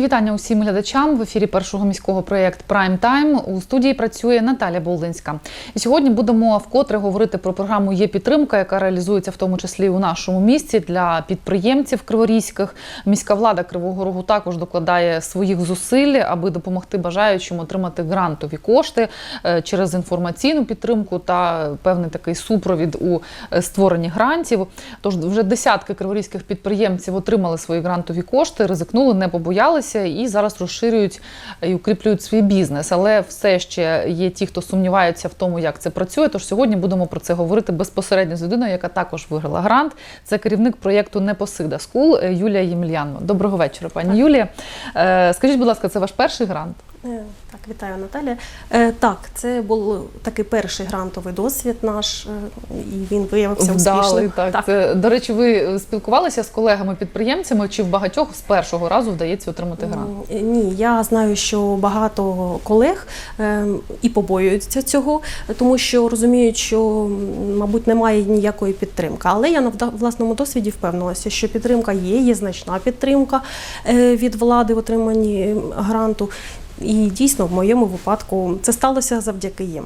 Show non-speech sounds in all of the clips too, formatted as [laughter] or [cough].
Вітання усім глядачам в ефірі першого міського проєкт Прайм Тайм. У студії працює Наталя Болдинська. І сьогодні будемо вкотре говорити про програму Є підтримка, яка реалізується в тому числі у нашому місті для підприємців криворізьких. Міська влада Кривого Рогу також докладає своїх зусиль, аби допомогти бажаючим отримати грантові кошти е, через інформаційну підтримку та певний такий супровід у е, створенні грантів. Тож вже десятки криворізьких підприємців отримали свої грантові кошти, ризикнули, не побоялися і зараз розширюють і укріплюють свій бізнес. Але все ще є ті, хто сумніваються в тому, як це працює. Тож сьогодні будемо про це говорити безпосередньо з людиною, яка також виграла грант. Це керівник проєкту Непосида Скул е, Юлія Ємельянова. Доброго вечора, пані Юлія. Е, Скажіть, будь ласка, це ваш перший грант? Е, Так, вітаю Наталя. Е, Так, це був такий перший грантовий досвід наш, е, і він виявився Вдалий, успішним. так. Це, до речі, ви спілкувалися з колегами-підприємцями, чи в багатьох з першого разу вдається отримати грант? М, Ні, я знаю, що багато колег е, і побоюються цього, тому що розуміють, що, мабуть, немає ніякої підтримки. Але я на вда- власному досвіді впевнилася, що підтримка є, є значна підтримка е, від влади в отриманні гранту. І дійсно, в моєму випадку це сталося завдяки їм.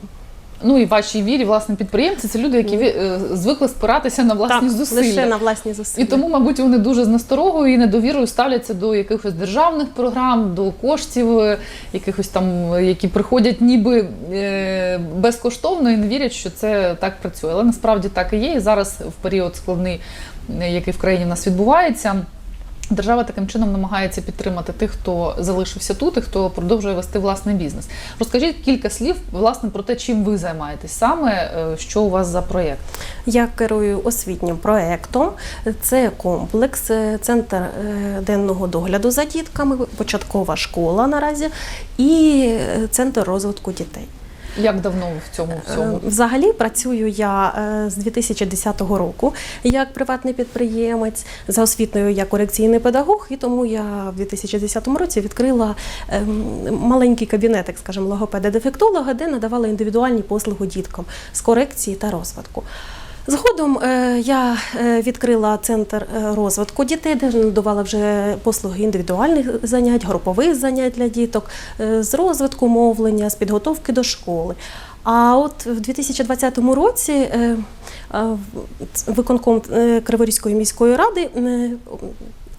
Ну і вашій вірі, власне, підприємці це люди, які е, звикли спиратися на власні так, зусилля. лише на власні зусилля. І тому, мабуть, вони дуже з насторогою і недовірою ставляться до якихось державних програм, до коштів, е, якихось там, які приходять ніби е, безкоштовно і не вірять, що це так працює. Але насправді так і є. І зараз в період складний, е, який в країні в нас відбувається. Держава таким чином намагається підтримати тих, хто залишився тут і хто продовжує вести власний бізнес. Розкажіть кілька слів власне про те, чим ви займаєтесь саме, е, що у вас за проєкт. Я керую освітнім проєктом. Це комплекс, е, центр е, денного догляду за дітками, початкова школа наразі і центр розвитку дітей. Як давно в цьому всьому? Е, Взагалі працюю я е, з 2010 року як приватний підприємець за освітною я корекційний педагог, і тому я в 2010 році відкрила ем, маленький кабінетик, скажімо, логопеда-дефектолога, де надавала індивідуальні послуги діткам з корекції та розвитку. Згодом е, я е, відкрила центр е, розвитку дітей, де надавала вже послуги індивідуальних занять, групових занять для діток, з розвитку мовлення, з підготовки до школи. А от в 2020 році виконком Криворізької міської ради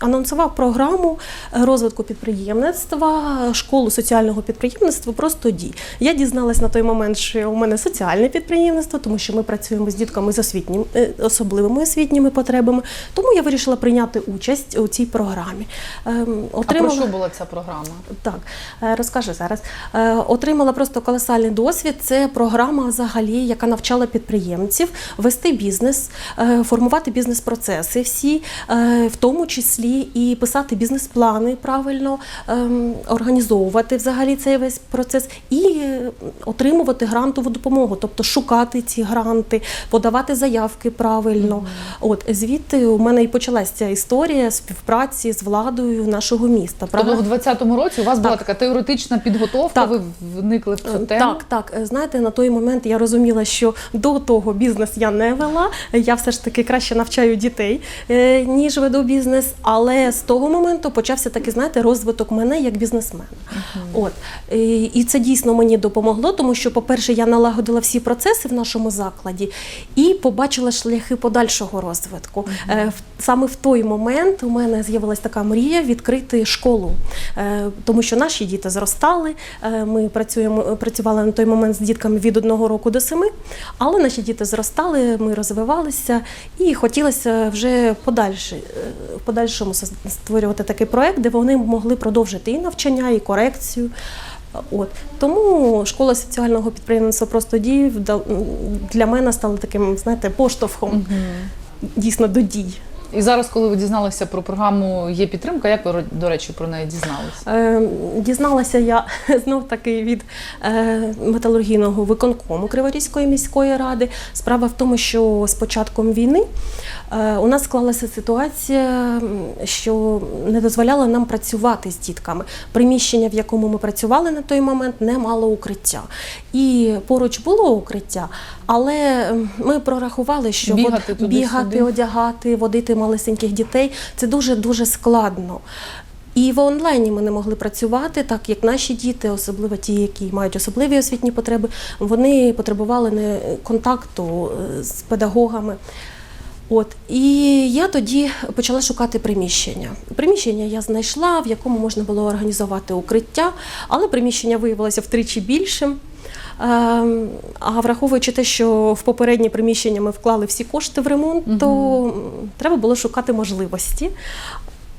анонсував програму розвитку підприємництва, школу соціального підприємництва просто дій. Я дізналась на той момент, що у мене соціальне підприємництво, тому що ми працюємо з дітками з освітнім, е, особливими освітніми потребами. Тому я вирішила прийняти участь у цій програмі. Ем, А про що була ця програма? так, е, розкажу зараз. Е, Отримала просто колосальний досвід. Це програма взагалі, яка навчала підприємців вести бізнес, формувати бізнес-процеси всі, в тому числі і писати бізнес-плани правильно, ем, організовувати взагалі цей весь процес і е, отримувати грантову допомогу, тобто шукати ці гранти, подавати заявки правильно. От звідти у мене і почалася ця історія співпраці з владою нашого міста. Тобто в 2020 році у вас була така теоретична підготовка, Так. ви вникли в цю тему. Так, так. Е, Знаєте, на той момент я розуміла, що до того бізнес я не вела. Я все ж таки краще навчаю дітей, е, ніж веду бізнес. Але з того моменту почався такий, знаєте, розвиток мене як бізнесмена. От Е, і це дійсно мені допомогло, тому що, по-перше, я налагодила всі процеси в нашому закладі і побачила шляхи подальшого розвитку. В- Саме в той момент у мене з'явилася така мрія відкрити школу, Е, тому що наші діти зростали. е, Ми працюємо працювали на той момент з дітками від одного року до семи, але наші діти зростали, ми розвивалися і хотілося вже подальше, е, в подальшому створювати такий проект, де вони могли продовжити і навчання, і корекцію. От тому школа соціального підприємництва просто дій для мене стала таким, знаєте, поштовхом дійсно до дій. І зараз, коли ви дізналися про програму Є підтримка, як ви до речі про неї дізналися? Е, Дізналася я [laughs] знов таки від е, металургійного виконкому Криворізької міської ради. Справа в тому, що з початком війни е, у нас склалася ситуація, що не дозволяла нам працювати з дітками. Приміщення, в якому ми працювали на той момент, не мало укриття. І поруч було укриття, але ми прорахували, що Бігати от бігати, одягати, водити малесеньких дітей це дуже дуже складно. І в онлайні ми не могли працювати, так як наші діти, особливо ті, які мають особливі освітні потреби, вони потребували не контакту е, з педагогами. От і я тоді почала шукати приміщення. Приміщення я знайшла, в якому можна було організувати укриття, але приміщення виявилося втричі більшим. Ем, А враховуючи те, що в попереднє приміщення ми вклали всі кошти в ремонт, то треба було шукати можливості.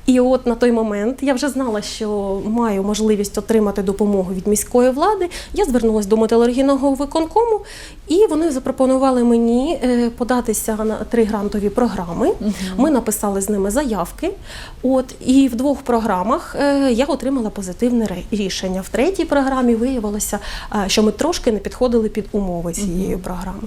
І от на той момент я вже знала, що маю можливість отримати допомогу від міської влади. Я звернулася до металургійного виконкому, і вони запропонували мені е, податися на три грантові програми. Ми написали з ними заявки. От і в двох програмах е, я отримала позитивне рішення. В третій програмі виявилося, що ми трошки не підходили під умови цієї програми.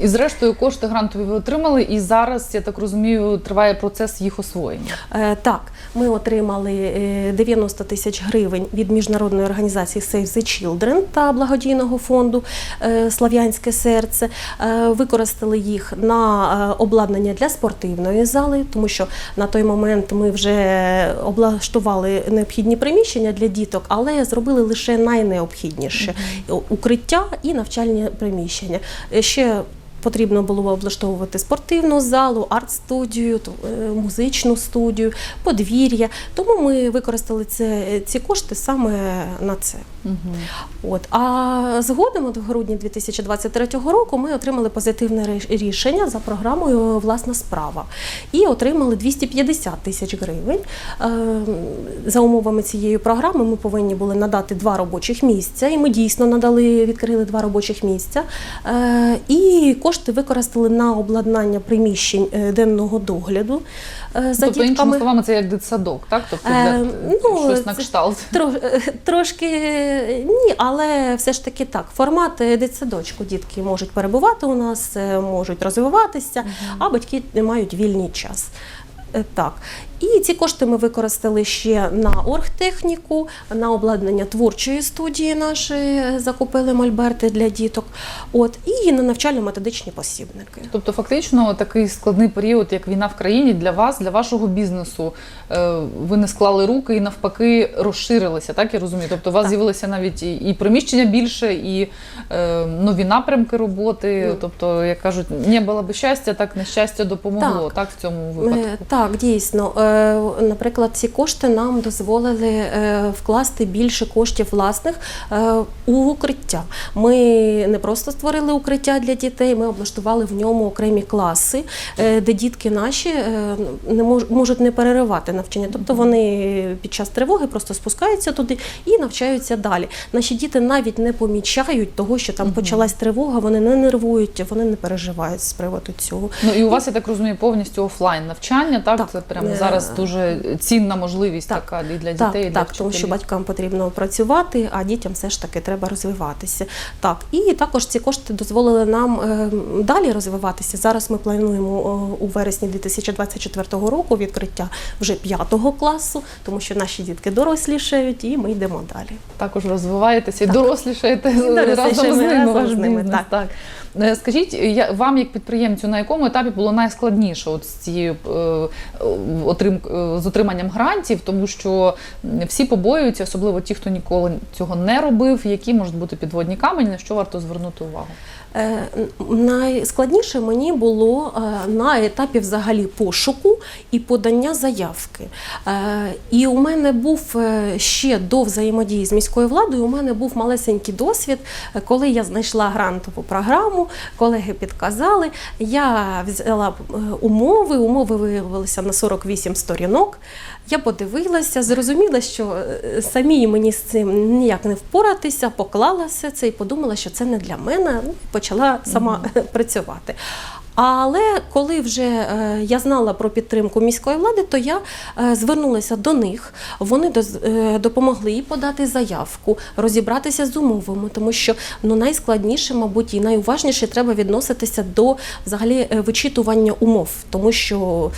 І зрештою кошти грантові ви отримали, і зараз, я так розумію, триває процес їх освоєння. Е, Так, ми отримали е, 90 тисяч гривень від міжнародної організації Save the Children та благодійного фонду е, Слав'янське серце. Е, Використали їх на е, обладнання для спортивної зали, тому що на той момент ми вже облаштували необхідні приміщення для діток, але зробили лише найнеобхідніше укриття і навчальні приміщення. Е, Ще Потрібно було облаштовувати спортивну залу, арт-студію, е, музичну студію, подвір'я. Тому ми використали це, ці кошти саме на це. От. А згодом, от в грудні 2023 року, ми отримали позитивне рішення за програмою Власна справа і отримали 250 тисяч гривень. Е, За умовами цієї програми ми повинні були надати два робочих місця, і ми дійсно надали, відкрили два робочих місця. Е, І кошти використали на обладнання приміщень е, денного догляду е, за тобто, іншими словами, це як дитсадок, так? Тобто для, Е, ну, щось на кшталт. Тро, [laughs] е, трошки ні, але все ж таки так. Формат дитсадочку. Дітки можуть перебувати у нас, можуть розвиватися, а батьки мають вільний час. Так. І ці кошти ми використали ще на оргтехніку, на обладнання творчої студії нашої, е, закупили мольберти для діток. От, і на навчально-методичні посібники. Тобто, фактично, такий складний період, як війна в країні, для вас, для вашого бізнесу, е, ви не склали руки і навпаки розширилися, так я розумію. Тобто, у вас Так. з'явилося навіть і, приміщення більше, і е, нові напрямки роботи. Ну. Тобто, як кажуть, не було би щастя, так нещастя допомогло. Так, Так. в цьому випадку. Так, дійсно. Е, Наприклад, ці кошти нам дозволили е, вкласти більше коштів власних е, у укриття. Ми не просто створили укриття для дітей, ми облаштували в ньому окремі класи, де дітки наші не мож- можуть не переривати навчання. Тобто вони під час тривоги просто спускаються туди і навчаються далі. Наші діти навіть не помічають того, що там почалась тривога, вони не нервують, вони не переживають з приводу цього. Ну і у вас, я так розумію, повністю офлайн навчання. Так, Так. це прямо Е, зараз дуже цінна можливість так. така і для Так, дітей, і для так, тому що батькам потрібно працювати, а дітям все ж таки треба розвиватися. Так, і також ці кошти дозволили нам е, далі розвиватися. Зараз ми плануємо о, у вересні 2024 року відкриття вже п'ятого класу, тому що наші дітки дорослішають, і ми йдемо далі. також розвиваєтеся і Так. дорослішаєте І разом з ними разом з ними, бізнес. Так. Е, Скажіть, я, вам як підприємцю, на якому етапі було найскладніше от з цією е, отрим, е, з отриманням грантів, тому що всі побоюються, особливо ті, хто ніколи цього не робив, які можуть бути підводні камені, на що варто звернути увагу? Найскладніше мені було на етапі взагалі пошуку і подання заявки. І у мене був ще до взаємодії з міською владою. У мене був малесенький досвід, коли я знайшла грантову програму, колеги підказали. Я взяла е, умови. Умови виявилися на 48 сторінок. Я подивилася, зрозуміла, що е, самій мені з цим ніяк не впоратися, поклала все це і подумала, що це не для мене. Ну, почала сама [laughs] працювати. Але коли вже е, я знала про підтримку міської влади, то я е, звернулася до них. Вони е, допомогли подати заявку, розібратися з умовами, тому що ну найскладніше, мабуть, і найуважніше треба відноситися до взагалі вичитування умов, тому що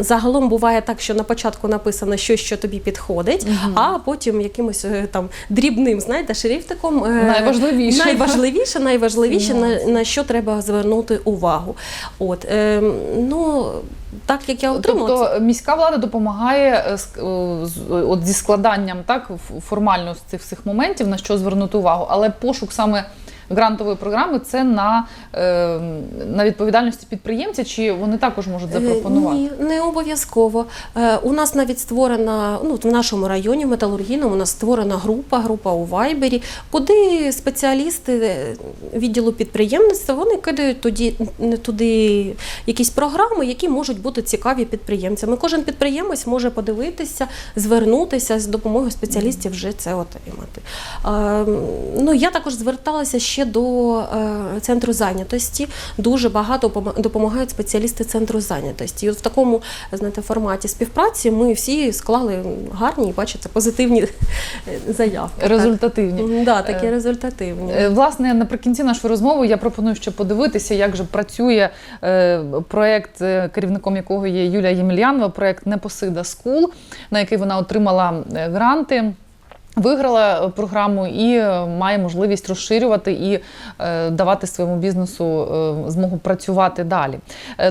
загалом буває так, що на початку написано щось, що тобі підходить, а потім якимось там дрібним, знаєте, шрифтиком Найважливіше. найважливіше, найважливіше на, на що треба звернути увагу. От, е, ну, так як я отримала. це- Тобто міська влада допомагає е, з- е, от зі складанням так формально з цих всіх моментів, на що звернути увагу, але пошук саме грантової програми це на, е, на відповідальності підприємця, чи вони також можуть запропонувати? Е, Ні, не обов'язково. Е, У нас навіть створена, ну в нашому районі металургійному, у нас створена група, група у Вайбері, куди спеціалісти відділу підприємництва вони кидають туди, туди якісь програми, які можуть бути цікаві підприємцям. Кожен підприємець може подивитися, звернутися з допомогою спеціалістів вже це отримати. Ну, я також зверталася ще до е, центру зайнятості. Дуже багато пома- допомагають спеціалісти центру зайнятості. І от в такому знаєте, форматі співпраці ми всі склали гарні, бачите, позитивні е, заявки. Результативні. Так, да, такі Е, результативні. Власне, наприкінці нашої розмови я пропоную ще подивитися, як же працює проєкт, керівником якого є Юлія Ємельянова, проєкт Непосида Скул, на який вона отримала гранти. Виграла е, програму і е, має можливість розширювати і е, давати своєму бізнесу змогу працювати далі.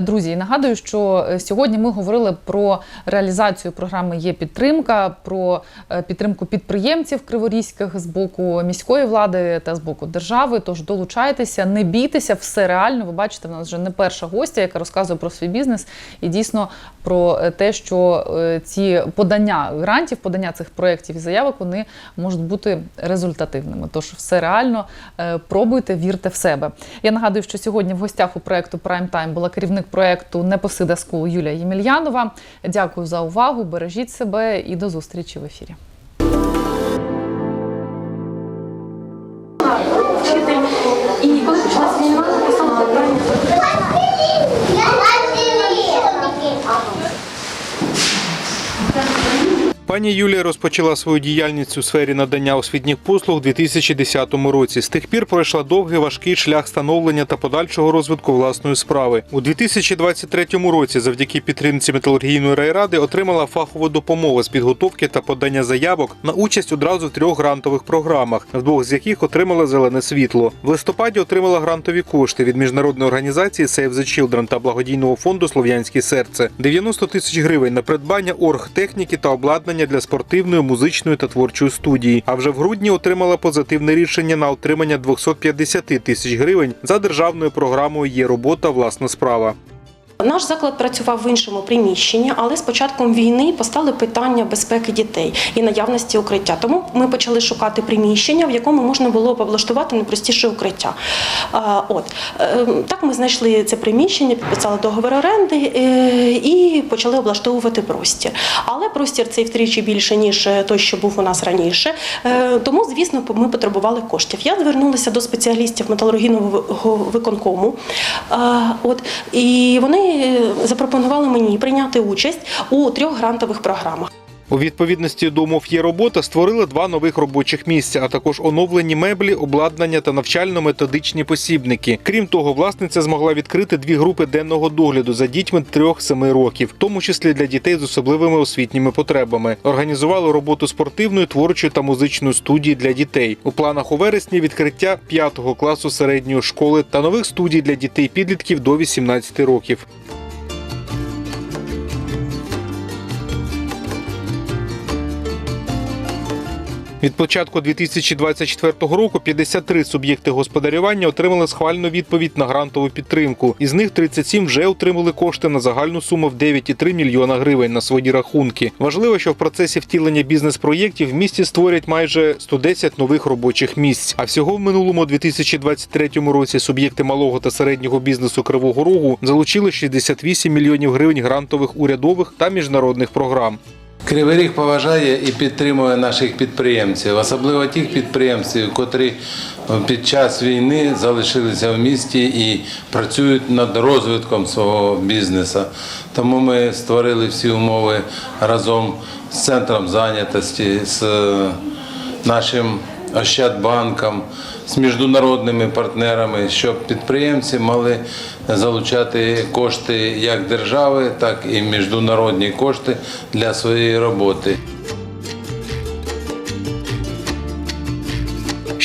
Друзі, нагадую, що сьогодні ми говорили про реалізацію програми Є підтримка, про підтримку підприємців криворізьких з боку міської влади та з боку держави. Тож долучайтеся, не бійтеся, все реально. Ви бачите, в нас вже не перша гостя, яка розказує про свій бізнес і дійсно про е, те, що е, ці подання грантів, подання цих проєктів і заявок вони можуть бути результативними. Тож все реально е, пробуйте, вірте в себе. Я нагадую, що сьогодні в гостях у проєкту Prime Time була керівник проєкту Непосида School Юлія Ємельянова. Дякую за увагу. Бережіть себе і до зустрічі в ефірі. Пані Юлія розпочала свою діяльність у сфері надання освітніх послуг у 2010 році. З тих пір пройшла довгий важкий шлях становлення та подальшого розвитку власної справи. У 2023 році, завдяки підтримці металургійної райради, отримала фахову допомогу з підготовки та подання заявок на участь одразу в трьох грантових програмах, в двох з яких отримала зелене світло. В листопаді отримала грантові кошти від міжнародної організації Save the Children та благодійного фонду Слов'янське серце 90 тисяч гривень на придбання оргтехніки та обладнання для спортивної, музичної та творчої студії. А вже в грудні отримала позитивне рішення на отримання 250 тисяч гривень за державною програмою Є робота, власна справа. Наш заклад працював в іншому приміщенні, але з початком війни постали питання безпеки дітей і наявності укриття. Тому ми почали шукати приміщення, в якому можна було б облаштувати найпростіше укриття. От Е, так ми знайшли це приміщення, підписали договір оренди е, і почали облаштовувати простір. Але простір цей втричі більше ніж той, що був у нас раніше. Е, Тому, звісно, ми потребували коштів. Я звернулася до спеціалістів металургійного виконкому. От і вони запропонували мені прийняти участь у трьох грантових програмах. У відповідності до умов є робота створили два нових робочих місця, а також оновлені меблі, обладнання та навчально-методичні посібники. Крім того, власниця змогла відкрити дві групи денного догляду за дітьми 3-7 років, в тому числі для дітей з особливими освітніми потребами. Організували роботу спортивної, творчої та музичної студії для дітей. У планах у вересні відкриття 5 класу середньої школи та нових студій для дітей підлітків до 18 років. Від початку 2024 року 53 суб'єкти господарювання отримали схвальну відповідь на грантову підтримку. Із них 37 вже отримали кошти на загальну суму в 9,3 мільйона гривень на свої рахунки. Важливо, що в процесі втілення бізнес-проєктів в місті створять майже 110 нових робочих місць. А всього в минулому 2023 році суб'єкти малого та середнього бізнесу Кривого Рогу залучили 68 мільйонів гривень грантових урядових та міжнародних програм. Кривий Ріг поважає і підтримує наших підприємців, особливо тих підприємців, котрі під час війни залишилися в місті і працюють над розвитком свого бізнесу. Тому ми створили всі умови разом з центром зайнятості, з нашим Ощадбанком, з міжнародними партнерами, щоб підприємці мали залучати кошти як держави, так і міжнародні кошти для своєї роботи.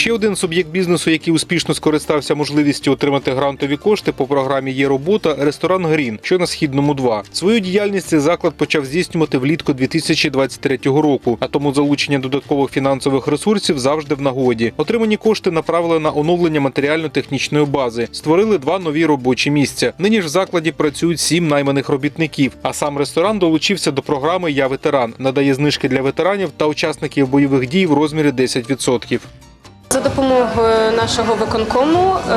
Ще один суб'єкт бізнесу, який успішно скористався можливістю отримати грантові кошти по програмі Є робота ресторан Грін, що на східному 2. Свою діяльність цей заклад почав здійснювати влітку 2023 року, а тому залучення додаткових фінансових ресурсів завжди в нагоді. Отримані кошти направили на оновлення матеріально-технічної бази. Створили два нові робочі місця. Нині ж в закладі працюють сім найманих робітників. А сам ресторан долучився до програми Я ветеран, надає знижки для ветеранів та учасників бойових дій в розмірі 10%. За допомогою нашого виконкому е,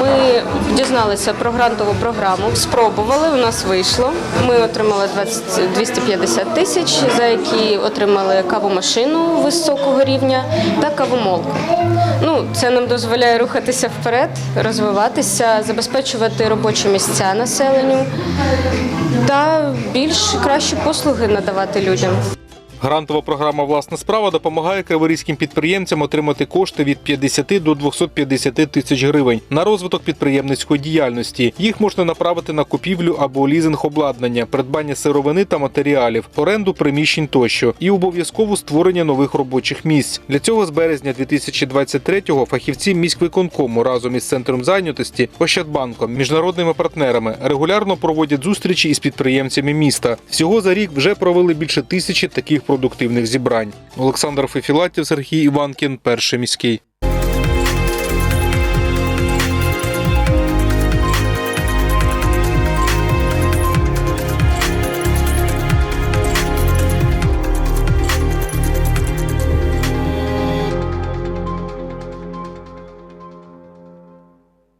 ми дізналися про грантову програму, спробували, у нас вийшло. Ми отримали 20, 250 тисяч, за які отримали кавомашину високого рівня та кавомолку. Ну, це нам дозволяє рухатися вперед, розвиватися, забезпечувати робочі місця населенню та більш кращі послуги надавати людям. Грантова програма Власна справа допомагає криворізьким підприємцям отримати кошти від 50 до 250 тисяч гривень на розвиток підприємницької діяльності. Їх можна направити на купівлю або лізинг обладнання, придбання сировини та матеріалів, оренду приміщень тощо і обов'язково створення нових робочих місць. Для цього з березня 2023-го фахівці міськвиконкому разом із центром зайнятості, Ощадбанком, міжнародними партнерами регулярно проводять зустрічі із підприємцями міста. Всього за рік вже провели більше тисячі таких продуктивних зібрань. Олександр Фефілатів, Сергій Іванкін, перший міський.